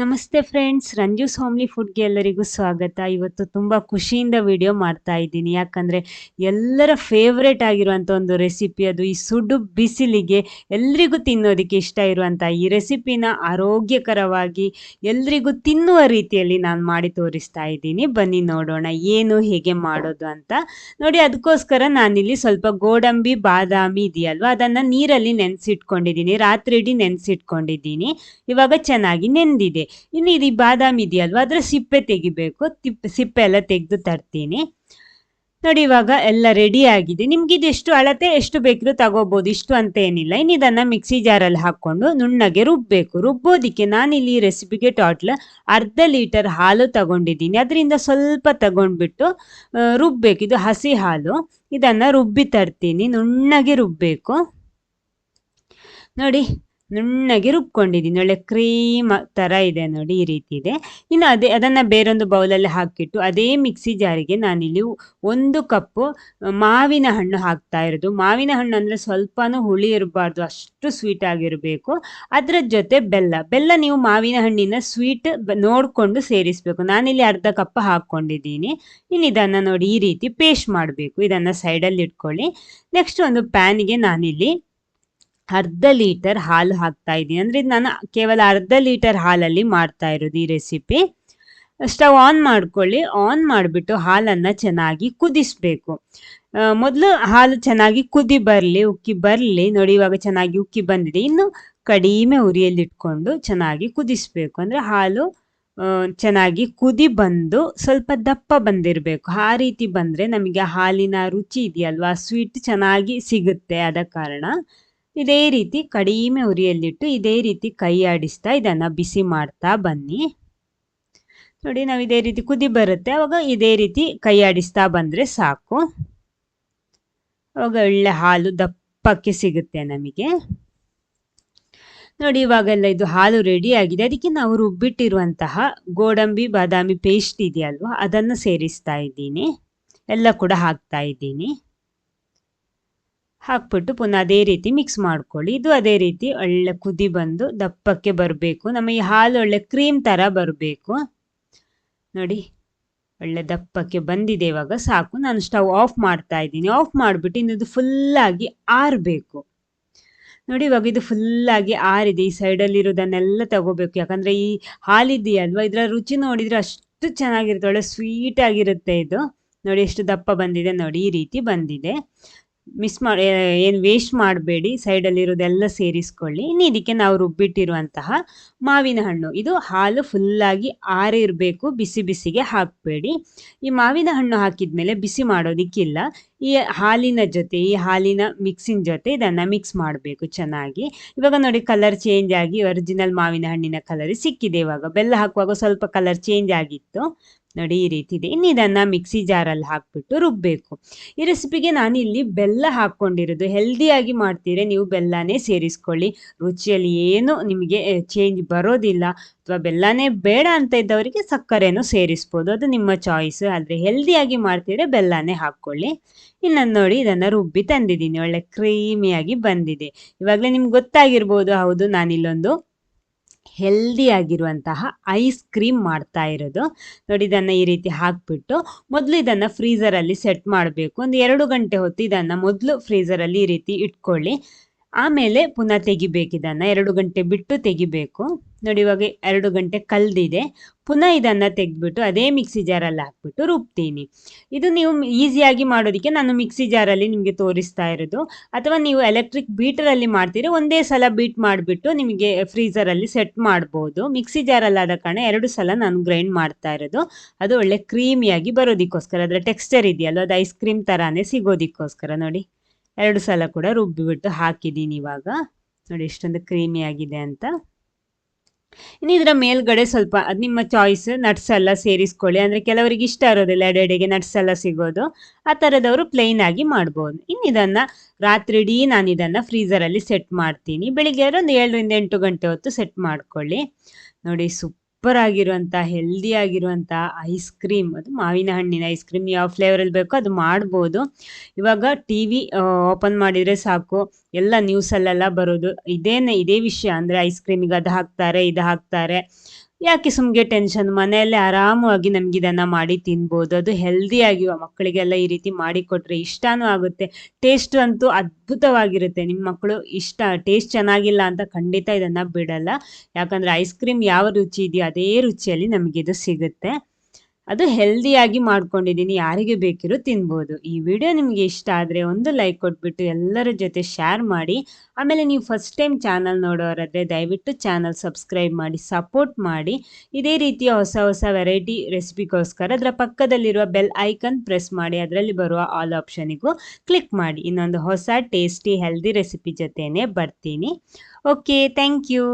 ನಮಸ್ತೆ friends Ranju homely ಫುಡ್ಗೆ ಎಲ್ಲರಿಗೂ ಸ್ವಾಗತ. ಇವತ್ತು ತುಂಬ ಖುಷಿಯಿಂದ ವಿಡಿಯೋ ಮಾಡ್ತಾ ಇದ್ದೀನಿ. ಯಾಕಂದರೆ ಎಲ್ಲರ ಫೇವ್ರೆಟ್ ಆಗಿರುವಂಥ ಒಂದು ರೆಸಿಪಿ ಅದು ಈ ಸುಡು ಬಿಸಿಲಿಗೆ ಎಲ್ರಿಗೂ ತಿನ್ನೋದಕ್ಕೆ ಇಷ್ಟ ಇರುವಂಥ ಈ ರೆಸಿಪಿನ ಆರೋಗ್ಯಕರವಾಗಿ ಎಲ್ರಿಗೂ ತಿನ್ನುವ ರೀತಿಯಲ್ಲಿ ನಾನು ಮಾಡಿ ತೋರಿಸ್ತಾ ಇದ್ದೀನಿ. ಬನ್ನಿ ನೋಡೋಣ ಏನು, ಹೇಗೆ ಮಾಡೋದು ಅಂತ. ನೋಡಿ ಅದಕ್ಕೋಸ್ಕರ ನಾನಿಲ್ಲಿ ಸ್ವಲ್ಪ ಗೋಡಂಬಿ, ಬಾದಾಮಿ ಇದೆಯಲ್ವ? ಅದನ್ನು ನೀರಲ್ಲಿ ನೆನೆಸಿಟ್ಕೊಂಡಿದ್ದೀನಿ. ರಾತ್ರಿ ಇಡೀ ನೆನೆಸಿಟ್ಕೊಂಡಿದ್ದೀನಿ. ಇವಾಗ ಚೆನ್ನಾಗಿ ನೆಂದಿದೆ. ಇನ್ನು ಇದು ಬಾದಾಮಿ ಇದೆಯಲ್ವಾ ಅದರ ಸಿಪ್ಪೆ ತೆಗಿಬೇಕು. ತಿಪ್ಪೆ, ಸಿಪ್ಪೆ ಎಲ್ಲ ತೆಗೆದು ತರ್ತೀನಿ. ನೋಡಿ ಇವಾಗ ಎಲ್ಲ ರೆಡಿ ಆಗಿದೆ. ನಿಮ್ಗೆ ಎಷ್ಟು ಅಳತೆ, ಎಷ್ಟು ಬೇಕಿದ್ರು ತಗೋಬಹುದು ಇಷ್ಟು ಅಂತ ಏನಿಲ್ಲ. ಇನ್ನು ಇದನ್ನ ಮಿಕ್ಸಿ ಜಾರಲ್ಲಿ ಹಾಕೊಂಡು ನುಣ್ಣಗೆ ರುಬ್ಬಬೇಕು ರುಬ್ಬೋದಿಕ್ಕೆ ನಾನಿಲ್ಲಿ ಇಲ್ಲಿ ರೆಸಿಪಿಗೆ ಟೋಟ್ಲ್ ಅರ್ಧ ಲೀಟರ್ ಹಾಲು ತಗೊಂಡಿದ್ದೀನಿ. ಅದರಿಂದ ಸ್ವಲ್ಪ ತಗೊಂಡ್ಬಿಟ್ಟು ರುಬ್ಬೇಕು. ಇದು ಹಸಿ ಹಾಲು. ಇದನ್ನ ರುಬ್ಬಿ ತರ್ತೀನಿ. ನುಣ್ಣಗೆ ರುಬ್ಬಬೇಕು ನೋಡಿ ನುಣ್ಣಗೆ ರುಬ್ಕೊಂಡಿದ್ದೀನಿ. ಒಳ್ಳೆ ಕ್ರೀಮ್ ಥರ ಇದೆ ನೋಡಿ ಈ ರೀತಿ ಇದೆ. ಇನ್ನು ಅದೇ, ಅದನ್ನು ಬೇರೊಂದು ಬೌಲಲ್ಲಿ ಹಾಕಿಟ್ಟು ಅದೇ ಮಿಕ್ಸಿ ಜಾರಿಗೆ ನಾನಿಲ್ಲಿ ಒಂದು ಕಪ್ಪು ಮಾವಿನ ಹಣ್ಣು ಹಾಕ್ತಾ ಇರೋದು. ಮಾವಿನ ಹಣ್ಣು ಅಂದರೆ ಸ್ವಲ್ಪನೂ ಹುಳಿ ಇರಬಾರ್ದು, ಅಷ್ಟು ಸ್ವೀಟ್ ಆಗಿರಬೇಕು. ಅದರ ಜೊತೆ ಬೆಲ್ಲ. ಬೆಲ್ಲ ನೀವು ಮಾವಿನ ಹಣ್ಣಿನ ಸ್ವೀಟ್ ನೋಡಿಕೊಂಡು ಸೇರಿಸಬೇಕು. ನಾನಿಲ್ಲಿ ಅರ್ಧ ಕಪ್ ಹಾಕ್ಕೊಂಡಿದ್ದೀನಿ. ಇನ್ನು ಇದನ್ನು ನೋಡಿ ಈ ರೀತಿ ಪೇಸ್ಟ್ ಮಾಡಬೇಕು. ಇದನ್ನು ಸೈಡಲ್ಲಿ ಇಟ್ಕೊಳ್ಳಿ. ನೆಕ್ಸ್ಟ್ ಒಂದು ಪ್ಯಾನಿಗೆ ನಾನಿಲ್ಲಿ ಅರ್ಧ ಲೀಟರ್ ಹಾಲು ಹಾಕ್ತಾ ಇದ್ದೀನಿ ಅಂದರೆ ನಾನು ಕೇವಲ ಅರ್ಧ ಲೀಟರ್ ಹಾಲಲ್ಲಿ ಮಾಡ್ತಾ ಇರೋದು ಈ ರೆಸಿಪಿ ಸ್ಟವ್ ಆನ್ ಮಾಡ್ಕೊಳ್ಳಿ. ಆನ್ ಮಾಡಿಬಿಟ್ಟು ಹಾಲನ್ನು ಚೆನ್ನಾಗಿ ಕುದಿಸ್ಬೇಕು. ಮೊದಲು ಹಾಲು ಚೆನ್ನಾಗಿ ಕುದಿ ಬರಲಿ, ಉಕ್ಕಿ ಬರಲಿ. ನೋಡಿ, ಇವಾಗ ಚೆನ್ನಾಗಿ ಉಕ್ಕಿ ಬಂದಿದೆ. ಇನ್ನು ಕಡಿಮೆ ಉರಿಯಲ್ಲಿಟ್ಕೊಂಡು ಚೆನ್ನಾಗಿ ಕುದಿಸ್ಬೇಕು. ಅಂದರೆ ಹಾಲು ಚೆನ್ನಾಗಿ ಕುದಿ ಬಂದು ಸ್ವಲ್ಪ ದಪ್ಪ ಬಂದಿರಬೇಕು. ಆ ರೀತಿ ಬಂದರೆ ನಮಗೆ ಹಾಲಿನ ರುಚಿ ಇದೆಯಲ್ವಾ? ಸ್ವೀಟ್ ಚೆನ್ನಾಗಿ ಸಿಗುತ್ತೆ ಆದ ಕಾರಣ. ಇದೇ ರೀತಿ ಕಡಿಮೆ ಉರಿಯಲ್ಲಿಟ್ಟು ಇದೇ ರೀತಿ ಕೈ ಆಡಿಸ್ತಾ ಇದನ್ನು ಬಿಸಿ ಮಾಡ್ತಾ ಬನ್ನಿ. ನೋಡಿ ನಾವು ಇದೇ ರೀತಿ ಕುದಿ ಬರುತ್ತೆ. ಅವಾಗ ಇದೇ ರೀತಿ ಕೈ ಆಡಿಸ್ತಾ ಬಂದರೆ ಸಾಕು. ಅವಾಗ ಒಳ್ಳೆ ಹಾಲು ದಪ್ಪಕ್ಕೆ ಸಿಗುತ್ತೆ ನಮಗೆ. ನೋಡಿ ಇವಾಗೆಲ್ಲ ಇದು ಹಾಲು ರೆಡಿ ಆಗಿದೆ. ಅದಕ್ಕೆ ನಾವು ರುಬ್ಬಿಟ್ಟಿರುವಂತಹ ಗೋಡಂಬಿ, ಬಾದಾಮಿ ಪೇಸ್ಟ್ ಇದೆಯಲ್ವ, ಅದನ್ನು ಸೇರಿಸ್ತಾ ಇದ್ದೀನಿ. ಎಲ್ಲ ಕೂಡ ಹಾಕ್ತಾ ಇದ್ದೀನಿ. ಹಾಕ್ಬಿಟ್ಟು ಪುನಃ ಅದೇ ರೀತಿ ಮಿಕ್ಸ್ ಮಾಡ್ಕೊಳ್ಳಿ. ಇದು ಅದೇ ರೀತಿ ಒಳ್ಳೆ ಕುದಿ ಬಂದು ದಪ್ಪಕ್ಕೆ ಬರಬೇಕು. ನಮ್ಮ ಈ ಹಾಲು ಒಳ್ಳೆ ಕ್ರೀಮ್ ಥರ ಬರಬೇಕು. ನೋಡಿ, ಒಳ್ಳೆ ದಪ್ಪಕ್ಕೆ ಬಂದಿದೆ ಇವಾಗ. ಸಾಕು, ನಾನು ಸ್ಟವ್ ಆಫ್ ಮಾಡ್ತಾ ಇದ್ದೀನಿ. ಆಫ್ ಮಾಡಿಬಿಟ್ಟು ಇನ್ನದು ಫುಲ್ಲಾಗಿ ಆರಬೇಕು. ನೋಡಿ, ಇವಾಗ ಇದು ಫುಲ್ಲಾಗಿ ಆರಿದೆ. ಈ ಸೈಡಲ್ಲಿರೋದನ್ನೆಲ್ಲ ತಗೋಬೇಕು. ಯಾಕಂದರೆ ಈ ಹಾಲಿದೆಯಲ್ವಾ ಇದರ ರುಚಿ ನೋಡಿದರೆ ಅಷ್ಟು ಚೆನ್ನಾಗಿರುತ್ತೆ. ಒಳ್ಳೆ ಸ್ವೀಟಾಗಿರುತ್ತೆ ಇದು. ನೋಡಿ, ಎಷ್ಟು ದಪ್ಪ ಬಂದಿದೆ. ನೋಡಿ, ಈ ರೀತಿ ಬಂದಿದೆ. ಮಿಸ್ ಮಾಡಿ ಏನು ವೇಸ್ಟ್ ಮಾಡಬೇಡಿ ಸೈಡಲ್ಲಿರೋದೆಲ್ಲ ಸೇರಿಸ್ಕೊಳ್ಳಿ. ಇನ್ನು ಇದಕ್ಕೆ ನಾವು ರುಬ್ಬಿಟ್ಟಿರುವಂತಹ ಮಾವಿನ ಹಣ್ಣು. ಇದು ಹಾಲು ಫುಲ್ಲಾಗಿ ಆರಿರಬೇಕು ಬಿಸಿ ಬಿಸಿಗೆ ಹಾಕಬೇಡಿ. ಈ ಮಾವಿನ ಹಣ್ಣು ಹಾಕಿದ್ಮೇಲೆ ಬಿಸಿ ಮಾಡೋದಿಕ್ಕಿಲ್ಲ. ಈ ಹಾಲಿನ ಜೊತೆ, ಈ ಹಾಲಿನ ಮಿಕ್ಸಿನ ಜೊತೆ ಇದನ್ನು ಮಿಕ್ಸ್ ಮಾಡಬೇಕು ಚೆನ್ನಾಗಿ. ಇವಾಗ ನೋಡಿ ಕಲರ್ ಚೇಂಜ್ ಆಗಿ ಒರಿಜಿನಲ್ ಮಾವಿನ ಹಣ್ಣಿನ ಕಲರ್ ಸಿಕ್ಕಿದೆ ಇವಾಗ. ಬೆಲ್ಲ ಹಾಕುವಾಗ ಸ್ವಲ್ಪ ಕಲರ್ ಚೇಂಜ್ ಆಗಿತ್ತು. ನೋಡಿ ಈ ರೀತಿ ಇದೆ. ಇನ್ನು ಇದನ್ನು ಮಿಕ್ಸಿ ಜಾರಲ್ಲಿ ಹಾಕ್ಬಿಟ್ಟು ರುಬ್ಬಬೇಕು ಈ ರೆಸಿಪಿಗೆ ನಾನು ಇಲ್ಲಿ ಬೆಲ್ಲ ಹಾಕ್ಕೊಂಡಿರೋದು. ಹೆಲ್ದಿಯಾಗಿ ಮಾಡ್ತೀರಿ ನೀವು ಬೆಲ್ಲನೇ ಸೇರಿಸ್ಕೊಳ್ಳಿ. ರುಚಿಯಲ್ಲಿ ಏನು ನಿಮಗೆ ಚೇಂಜ್ ಬರೋದಿಲ್ಲ ಅಥವಾ ಬೆಲ್ಲನೇ ಬೇಡ ಅಂತ ಇದ್ದವರಿಗೆ ಸಕ್ಕರೆನೂ ಸೇರಿಸ್ಬೋದು. ಅದು ನಿಮ್ಮ ಚಾಯ್ಸ್ ಆದರೆ ಹೆಲ್ದಿಯಾಗಿ ಮಾಡ್ತೀರಿ ಬೆಲ್ಲನೇ ಹಾಕ್ಕೊಳ್ಳಿ. ಇನ್ನು ನೋಡಿ ಇದನ್ನು ರುಬ್ಬಿ ತಂದಿದ್ದೀನಿ. ಒಳ್ಳೆ ಕ್ರೀಮಿಯಾಗಿ ಬಂದಿದೆ. ಇವಾಗಲೇ ನಿಮ್ಗೆ ಗೊತ್ತಾಗಿರ್ಬೋದು. ಹೌದು, ನಾನಿಲ್ಲೊಂದು ಹೆಲ್ದಿ ಆಗಿರುವಂತಹ ಐಸ್ ಕ್ರೀಮ್ ಮಾಡ್ತಾ ಇರೋದು. ನೋಡಿ, ಇದನ್ನು ಈ ರೀತಿ ಹಾಕ್ಬಿಟ್ಟು ಮೊದಲು ಇದನ್ನು ಫ್ರೀಸರಲ್ಲಿ ಸೆಟ್ ಮಾಡಬೇಕು. ಒಂದು ಎರಡು ಗಂಟೆ ಹೊತ್ತು ಇದನ್ನು ಮೊದಲು ಫ್ರೀಸರಲ್ಲಿ ಈ ರೀತಿ ಇಟ್ಕೊಳ್ಳಿ. ಆಮೇಲೆ ಪುನಃ ತೆಗಿಬೇಕು ಇದನ್ನು ಎರಡು ಗಂಟೆ ಬಿಟ್ಟು ತೆಗಿಬೇಕು. ನೋಡಿ ಇವಾಗ ಎರಡು ಗಂಟೆ ಕಲ್ದಿದೆ. ಪುನಃ ಇದನ್ನು ತೆಗೆದ್ಬಿಟ್ಟು ಅದೇ ಮಿಕ್ಸಿ ಜಾರಲ್ಲಿ ಹಾಕ್ಬಿಟ್ಟು ರುಬ್ತೀನಿ. ಇದು ನೀವು ಈಸಿಯಾಗಿ ಮಾಡೋದಕ್ಕೆ ನಾನು ಮಿಕ್ಸಿ ಜಾರಲ್ಲಿ ನಿಮಗೆ ತೋರಿಸ್ತಾ ಇರೋದು. ಅಥವಾ ನೀವು ಎಲೆಕ್ಟ್ರಿಕ್ ಬೀಟರಲ್ಲಿ ಮಾಡ್ತೀರಿ, ಒಂದೇ ಸಲ ಬೀಟ್ ಮಾಡಿಬಿಟ್ಟು ನಿಮಗೆ ಫ್ರೀಸರಲ್ಲಿ ಸೆಟ್ ಮಾಡ್ಬೋದು. ಮಿಕ್ಸಿ ಜಾರಲ್ಲಾದ ಕಾರಣ ಎರಡು ಸಲ ನಾನು ಗ್ರೈಂಡ್ ಮಾಡ್ತಾ ಇರೋದು. ಅದು ಒಳ್ಳೆ ಕ್ರೀಮಿಯಾಗಿ ಬರೋದಕ್ಕೋಸ್ಕರ. ಅದರ ಟೆಕ್ಸ್ಚರ್ ಇದೆಯಲ್ಲ, ಅದು ಐಸ್ ಕ್ರೀಮ್ ಥರನೇ ಸಿಗೋದಕ್ಕೋಸ್ಕರ ನೋಡಿ. ಎರಡು ಸಲ ಕೂಡ ರುಬ್ಬಿಬಿಟ್ಟು ಹಾಕಿದ್ದೀನಿ ಇವಾಗ. ನೋಡಿ ಎಷ್ಟೊಂದು ಕ್ರೀಮಿ ಆಗಿದೆ ಅಂತ. ಇನ್ನು ಇದರ ಮೇಲ್ಗಡೆ ಸ್ವಲ್ಪ ಅದು ನಿಮ್ಮ ಚಾಯ್ಸ್ ನಟ್ಸ್ ಎಲ್ಲ ಸೇರಿಸ್ಕೊಳ್ಳಿ. ಅಂದರೆ ಕೆಲವರಿಗೆ ಇಷ್ಟ ಇರೋದಿಲ್ಲ ಎಡೆಡೆಗೆ ನಟ್ಸ್ ಎಲ್ಲ ಸಿಗೋದು. ಆ ಥರದವರು ಪ್ಲೇನ್ ಆಗಿ ಮಾಡ್ಬೋದು. ಇನ್ನು ಇದನ್ನು ರಾತ್ರಿ ಇಡೀ ನಾನು ಇದನ್ನು ಫ್ರೀಸರಲ್ಲಿ ಸೆಟ್ ಮಾಡ್ತೀನಿ. ಬೆಳಿಗ್ಗೆ ಒಂದು ಏಳರಿಂದ ಎಂಟು ಗಂಟೆ ಹೊತ್ತು ಸೆಟ್ ಮಾಡ್ಕೊಳ್ಳಿ. ನೋಡಿ ಸೂಪರ್ ಆಗಿರುವಂತ ಹೆಲ್ದಿ ಆಗಿರುವಂತ ಐಸ್ ಕ್ರೀಮ್, ಅದು ಮಾವಿನ ಹಣ್ಣಿನ ಐಸ್ ಕ್ರೀಮ್ ಯಾವ ಫ್ಲೇವರಲ್ಲಿ ಬೇಕೋ ಅದು ಮಾಡ್ಬೋದು. ಇವಾಗ ಟಿ ವಿ ಓಪನ್ ಮಾಡಿದ್ರೆ ಸಾಕು. ಎಲ್ಲ ನ್ಯೂಸಲ್ಲೆಲ್ಲ ಬರೋದು. ಇದೇನೆ, ಇದೇ ವಿಷಯ. ಅಂದ್ರೆ ಐಸ್ ಕ್ರೀಮಿಗೆ ಅದು ಹಾಕ್ತಾರೆ, ಇದು ಹಾಕ್ತಾರೆ. ಯಾಕೆ ಸುಮ್ಗೆ ಟೆನ್ಷನ್ ಮನೆಯಲ್ಲೇ ಆರಾಮವಾಗಿ ನಮ್ಗೆ ಇದನ್ನ ಮಾಡಿ ತಿನ್ಬೋದು. ಅದು ಹೆಲ್ದಿಯಾಗಿ ಮಕ್ಕಳಿಗೆಲ್ಲ ಈ ರೀತಿ ಮಾಡಿ ಕೊಟ್ರೆ ಇಷ್ಟಾನು ಆಗುತ್ತೆ. ಟೇಸ್ಟ್ ಅಂತೂ ಅದ್ಭುತವಾಗಿರುತ್ತೆ. ನಿಮ್ಮ ಮಕ್ಕಳು ಇಷ್ಟ ಟೇಸ್ಟ್ ಚೆನ್ನಾಗಿಲ್ಲ ಅಂತ ಖಂಡಿತ ಇದನ್ನ ಬಿಡಲ್ಲ. ಯಾಕಂದ್ರೆ ಐಸ್ ಕ್ರೀಮ್ ಯಾವ ರುಚಿ ಇದೆಯೋ ಅದೇ ರುಚಿಯಲ್ಲಿ ನಮಗಿದು ಸಿಗುತ್ತೆ. ಅದು ಹೆಲ್ದಿಯಾಗಿ ಮಾಡ್ಕೊಂಡಿದ್ದೀನಿ. ಯಾರಿಗೆ ಬೇಕಿರೋ ತಿನ್ಬೋದು. ಈ ವಿಡಿಯೋ ನಿಮಗೆ ಇಷ್ಟ ಆದರೆ ಒಂದು ಲೈಕ್ ಕೊಟ್ಬಿಟ್ಟು ಎಲ್ಲರ ಜೊತೆ ಶೇರ್ ಮಾಡಿ. ಆಮೇಲೆ ನೀವು ಫಸ್ಟ್ ಟೈಮ್ ಚಾನಲ್ ನೋಡೋರಾದರೆ ದಯವಿಟ್ಟು ಚಾನಲ್ ಸಬ್ಸ್ಕ್ರೈಬ್ ಮಾಡಿ ಸಪೋರ್ಟ್ ಮಾಡಿ. ಇದೇ ರೀತಿಯ ಹೊಸ ಹೊಸ ವೆರೈಟಿ ರೆಸಿಪಿಗೋಸ್ಕರ ಅದರ ಪಕ್ಕದಲ್ಲಿರುವ ಬೆಲ್ ಐಕನ್ ಪ್ರೆಸ್ ಮಾಡಿ. ಅದರಲ್ಲಿ ಬರುವ ಆಲ್ ಆಪ್ಷನಿಗೂ ಕ್ಲಿಕ್ ಮಾಡಿ. ಇನ್ನೊಂದು ಹೊಸ ಟೇಸ್ಟಿ ಹೆಲ್ದಿ ರೆಸಿಪಿ ಜೊತೆನೇ ಬರ್ತೀನಿ. Okay thank you